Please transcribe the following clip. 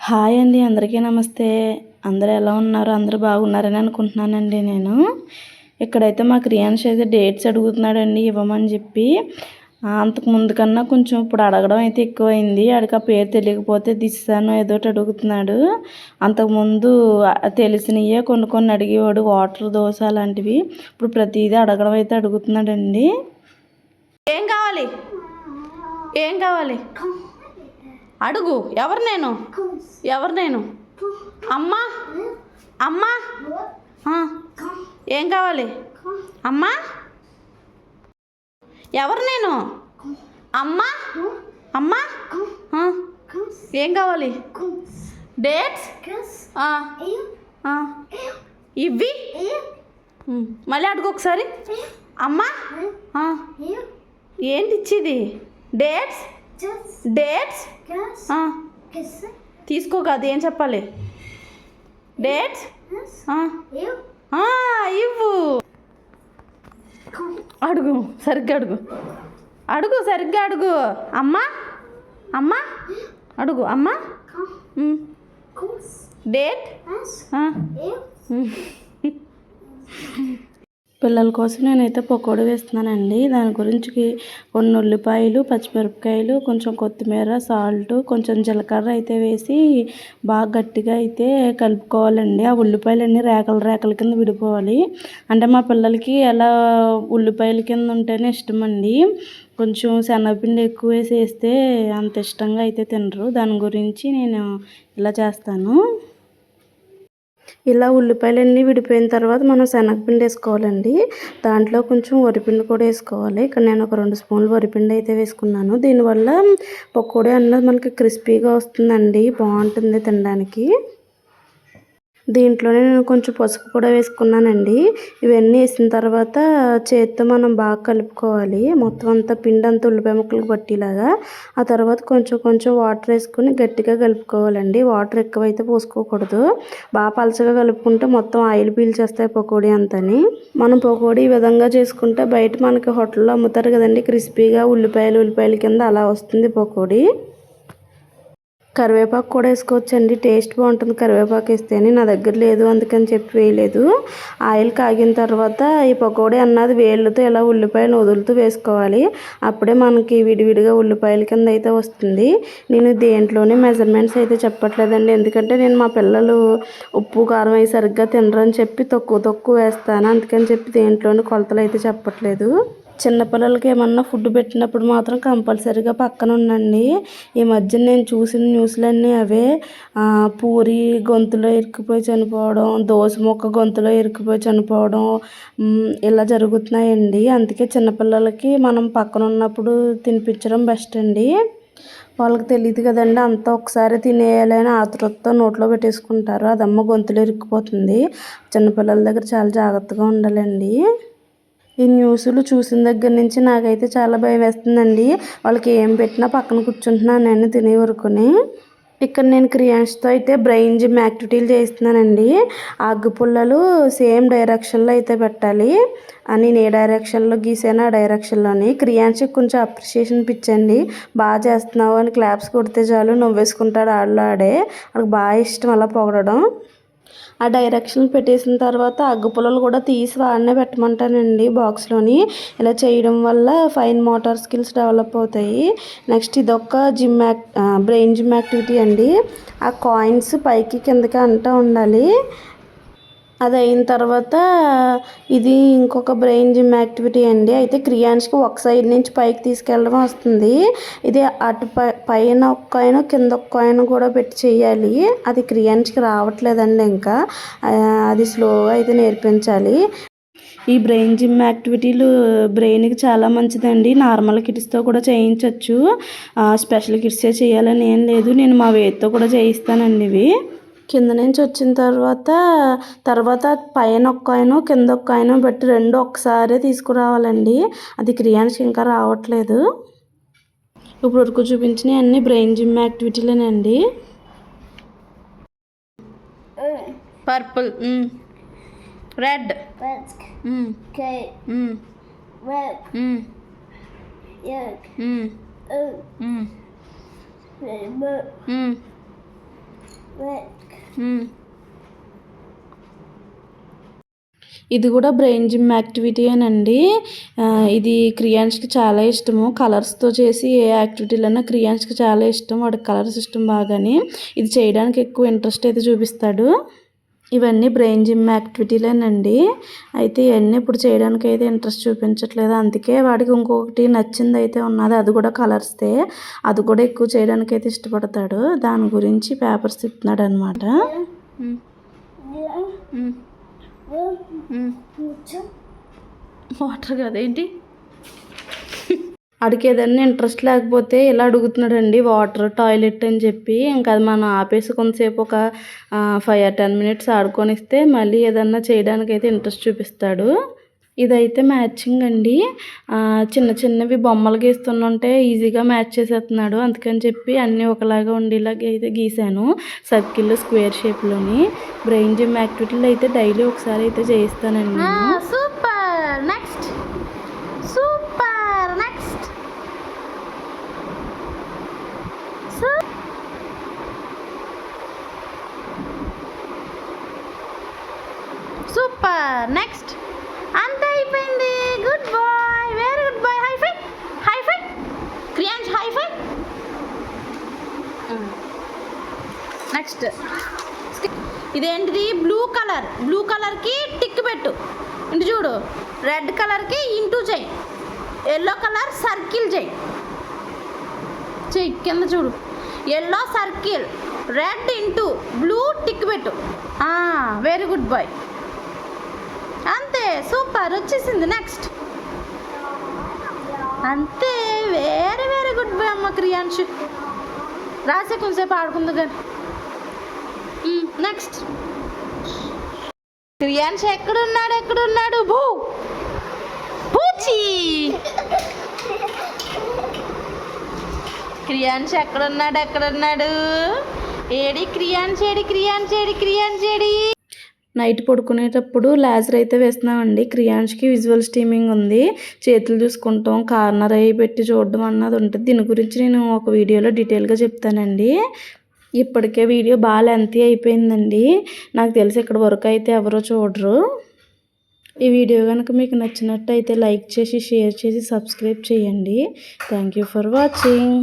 Hi అండి అందరికీ నమస్తే. అందరూ ఎలా ఉన్నారు? అందరూ బాగున్నారని అనుకుంటున్నానండి నేను. ఇక్కడైతే మా క్రియాన్స్ అయితే డేట్స్ అడుగుతున్నాడండి ఇవ్వమని చెప్పి. అంతకు ముందు కన్నా కొంచెం ఇప్పుడు అడగడం అయితే ఎక్కువైంది. అడిగి ఆ పేరు తెలియకపోతే దిశాను ఏదో అడుగుతున్నాడు. అంతకుముందు తెలిసినయే కొన్ని కొన్ని అడిగేవాడు వాటర్ దోశ అలాంటివి. ఇప్పుడు ప్రతిదీ అడగడం అయితే అడుగుతున్నాడండి. ఏం కావాలి? ఏం కావాలి? అడుగు ఎవరు నేను? ఎవరు నేను? అమ్మా? అమ్మా? ఏం కావాలి? అమ్మా? ఎవరు నేను? అమ్మా? అమ్మా? ఏం కావాలి? డేట్స్? ఇవి మళ్ళీ అడుగు ఒకసారి. అమ్మా? ఏంటి ఇచ్చేది? డేట్స్? డేట్స్ ఆ, తీసుకో కాదు ఏం చెప్పాలి? డేట్స్ ఆ, ఆ, ఇవ్వు. అడుగు సరిగ్గా అడుగు. అడుగు సరిగ్గా అడుగు. అమ్మా? అమ్మా? అడుగు అమ్మా? డేట్. పిల్లల కోసం నేనైతే పకోడీ వేస్తున్నానండి. దాని గురించి కొన్ని ఉల్లిపాయలు పచ్చిమిరపకాయలు కొంచెం కొత్తిమీర సాల్ట్ కొంచెం జీలకర్ర అయితే వేసి బాగా గట్టిగా అయితే కలుపుకోవాలండి. ఆ ఉల్లిపాయలన్నీ రేకల రేకల కింద విడిపోవాలి. అంటే మా పిల్లలకి ఎలా ఉల్లిపాయల కింద ఉంటేనే ఇష్టం అండి కొంచెం శనగపిండి ఎక్కువ వేసి వేస్తే అంత ఇష్టంగా అయితే తినరు. దాని గురించి నేను ఇలా చేస్తాను. ఇలా ఉల్లిపాయలన్నీ విడిపోయిన తర్వాత మనం శనగపిండి వేసుకోవాలండి. దాంట్లో కొంచెం వరిపిండి కూడా వేసుకోవాలి. ఇక్కడ నేను ఒక రెండు స్పూన్లు వరిపిండి అయితే వేసుకున్నాను. దీనివల్ల పకోడీ అన్నది మనకి క్రిస్పీగా వస్తుందండి. బాగుంటుంది తినడానికి. దీంట్లోనే నేను కొంచెం పసుపు కూడా వేసుకున్నానండి. ఇవన్నీ వేసిన తర్వాత చేత్తో మనం బాగా కలుపుకోవాలి. మొత్తం అంతా పిండి అంతా ఉల్లిపాయ ముక్కలకు పట్టేలాగా. ఆ తర్వాత కొంచెం కొంచెం వాటర్ వేసుకుని గట్టిగా కలుపుకోవాలండి. వాటర్ ఎక్కువైతే పోసుకోకూడదు. బాగా పలచగా కలుపుకుంటే మొత్తం ఆయిల్ పీల్చేస్తాయి పకోడీ అంతని. మనం పకోడీ ఈ విధంగా చేసుకుంటే బయట మనకి హోటల్లో అమ్ముతారు కదండి. క్రిస్పీగా ఉల్లిపాయలు ఉల్లిపాయల కింద అలా వస్తుంది పకోడీ. కరివేపాకు కూడా వేసుకోవచ్చండి. టేస్ట్ బాగుంటుంది కరివేపాకు వేస్తేనే. నా దగ్గర లేదు అందుకని చెప్పి వేయలేదు. ఆయిల్ కాగిన తర్వాత ఈ పకోడీ అన్నది వేళ్ళతో ఇలా ఉల్లిపాయలు వదులుతూ వేసుకోవాలి. అప్పుడే మనకి విడివిడిగా ఉల్లిపాయల కింద అయితే వస్తుంది. నేను దేంట్లోనే మెజర్మెంట్స్ అయితే చెప్పట్లేదండి. ఎందుకంటే నేను మా పిల్లలు ఉప్పు కారం అవి సరిగ్గా తినరని చెప్పి తక్కువ తక్కువ వేస్తాను. అందుకని చెప్పి దేంట్లోని కొలతలు అయితే చెప్పట్లేదు. చిన్నపిల్లలకి ఏమన్నా ఫుడ్ పెట్టినప్పుడు మాత్రం కంపల్సరీగా పక్కన ఉండండి. ఈ మధ్య నేను చూసిన న్యూస్లన్నీ అవే. పూరి గొంతులో ఇరికిపోయి చనిపోవడం దోశ ముక్క గొంతులో ఇరికిపోయి చనిపోవడం ఇలా జరుగుతున్నాయండి. అందుకే చిన్నపిల్లలకి మనం పక్కన ఉన్నప్పుడు తినిపించడం బెస్ట్ అండి. వాళ్ళకి తెలియదు కదండి అంతా ఒకసారి తినేయాలని ఆతృతతో నోట్లో పెట్టేసుకుంటారు. అదమ్మ గొంతులో ఇరుక్కుపోతుంది. చిన్నపిల్లల దగ్గర చాలా జాగ్రత్తగా ఉండాలండి. ఈ న్యూస్లు చూసిన దగ్గర నుంచి నాకైతే చాలా భయం వేస్తుందండి. వాళ్ళకి ఏం పెట్టినా పక్కన కూర్చుంటున్నాను నేను తినే వరకుని. ఇక్కడ నేను క్రియాన్స్తో అయితే బ్రెయిన్ జిమ్ యాక్టివిటీలు చేస్తున్నానండి ఆ అగ్గు పుల్లలు సేమ్ డైరెక్షన్లో అయితే పెట్టాలి. అని నేను ఏ డైరెక్షన్లో గీసాను ఆ డైరెక్షన్లోని. క్రియాన్స్కి కొంచెం అప్రిషియేషన్ పిచ్చండి. బాగా చేస్తున్నావు అని క్లాప్స్ కొడితే చాలు నువ్వేసుకుంటాడు ఆడలో ఆడే వాళ్ళకి బాగా ఇష్టం అలా పొగడడం. ఆ డైరెక్షన్ పెట్టేసిన తర్వాత అగ్గుపుల్లలు కూడా తీసి వాడినే పెట్టమంటానండి బాక్స్లోని ఇలా చేయడం వల్ల ఫైన్ మోటార్ స్కిల్స్ డెవలప్ అవుతాయి. నెక్స్ట్ ఇదొక జిమ్ యాక్ బ్రెయిన్ జిమ్ యాక్టివిటీ అండి. ఆ కాయిన్స్ పైకి కిందకి అంటూ ఉండాలి. అది అయిన తర్వాత ఇది ఇంకొక బ్రెయిన్ జిమ్ యాక్టివిటీ అండి. అయితే క్రియాన్స్కి ఒక సైడ్ నుంచి పైకి తీసుకెళ్ళడం వస్తుంది. ఇది అటు పైన ఒక కాయిన్ కింద ఒక కాయిన్ కూడా పెట్టి చేయాలి. అది క్రియాన్స్కి రావట్లేదండి ఇంకా. అది స్లోగా అయితే నేర్పించాలి. ఈ బ్రెయిన్ జిమ్ యాక్టివిటీలు బ్రెయిన్కి చాలా మంచిదండి. నార్మల్ కిడ్స్తో కూడా చేయించవచ్చు స్పెషల్ కిడ్సే చేయాలని ఏం లేదు. నేను మా వేదితో కూడా చేయిస్తానండి ఇవి. కింద నుంచి వచ్చిన తర్వాత తర్వాత పైన ఒక కాయిన్ కింద ఒక కాయిన్ బట్టి రెండు ఒకసారి తీసుకురావాలండి. అది క్రియాన్స్కి ఇంకా రావట్లేదు. ఇప్పుడు వరకు చూపించినవి అన్ని బ్రెయిన్ జిమ్ యాక్టివిటీలేనండి. పర్పుల్. రెడ్. Red, ఇది కూడా బ్రెయిన్ జిమ్ యాక్టివిటీ అండి ఇది క్రియాన్స్కి చాలా ఇష్టము. కలర్స్తో చేసి ఏ యాక్టివిటీలైనా క్రియాన్స్కి చాలా ఇష్టం. వాడికి కలర్స్ ఇష్టం బాగాని. ఇది చేయడానికి ఎక్కువ ఇంట్రెస్ట్ అయితే చూపిస్తాడు. ఇవన్నీ బ్రెయిన్ జిమ్ యాక్టివిటీలేనండి. అయితే ఇవన్నీ ఇప్పుడు చేయడానికి అయితే ఇంట్రెస్ట్ చూపించట్లేదు. అందుకే వాడికి ఇంకొకటి నచ్చింది అయితే ఉన్నది అది కూడా కలర్స్తే అది కూడా ఎక్కువ చేయడానికి అయితే ఇష్టపడతాడు. దాని గురించి పేపర్స్ తిప్పుతున్నాడు అనమాట. వాటర్ కదేంటి? అడికి ఏదైనా ఇంట్రెస్ట్ లేకపోతే ఇలా అడుగుతున్నాడండి వాటర్ టాయిలెట్ అని చెప్పి. ఇంకా అది మనం ఆపేసి కొంతసేపు ఒక ఫైవ్ ఆర్ టెన్ మినిట్స్ ఆడుకొనిస్తే మళ్ళీ ఏదన్నా చేయడానికి అయితే ఇంట్రెస్ట్ చూపిస్తాడు. ఇదైతే మ్యాచింగ్ అండి. చిన్న చిన్నవి బొమ్మలు గీస్తుంటే ఈజీగా మ్యాచ్ చేసేస్తున్నాడు. అందుకని చెప్పి అన్నీ ఒకలాగా ఉండేలాగా అయితే గీశాను. సర్కిల్ స్క్వేర్ షేప్లోని బ్రెయిన్ జిమ్ యాక్టివిటీలు అయితే డైలీ ఒకసారి అయితే చేయిస్తానండి super! Next super next super next అంత అయిపోయింది. Good boy very good boy high five high five crayons high five next ఇదేంటిది? బ్లూ కలర్ బ్లూ కలర్కి టిక్ పెట్టు. ఇంటి చూడు. రెడ్ కలర్కి ఇంటూ చేయి. ఎల్లో కలర్ సర్కిల్ చేయి. చెయ్యి కింద చూడు. Yellow circle red into blue tick పెట్టు. వెరీ గుడ్ బాయ్ సూపర్ వచ్చేసింది నెక్స్ట్ అంతే వేరే వేరే గుడ్ బాయ్ అమ్మ క్రియాంశు. రాసే కొంచెంసేపు ఆడుకుంది కానీ నెక్స్ట్ క్రియాంశ ఎక్కడున్నాడు ఎక్కడున్నాడు? భూ. పూచి క్రియాంశ ఎక్కడున్నాడు ఎక్కడున్నాడు? ఏడి క్రియాన్ ఏడి క్రియాన్ చేడి క్రియాన్ చేడి నైట్ పడుకునేటప్పుడు లేజర్ అయితే వేస్తున్నామండి. క్రియాన్స్కి విజువల్ స్టీమింగ్ ఉంది. చేతులు చూసుకుంటాం కార్నర్ అయ్యి పెట్టి చూడడం అన్నది ఉంటుంది. దీని గురించి నేను ఒక వీడియోలో డీటెయిల్గా చెప్తానండి. ఇప్పటికే వీడియో బాగా లెంతీ అయిపోయిందండి. నాకు తెలిసి ఇక్కడ వరకు అయితే ఎవరో చూడరు. ఈ వీడియో కనుక మీకు నచ్చినట్టయితే లైక్ చేసి షేర్ చేసి సబ్స్క్రైబ్ చేయండి. Thank you for watching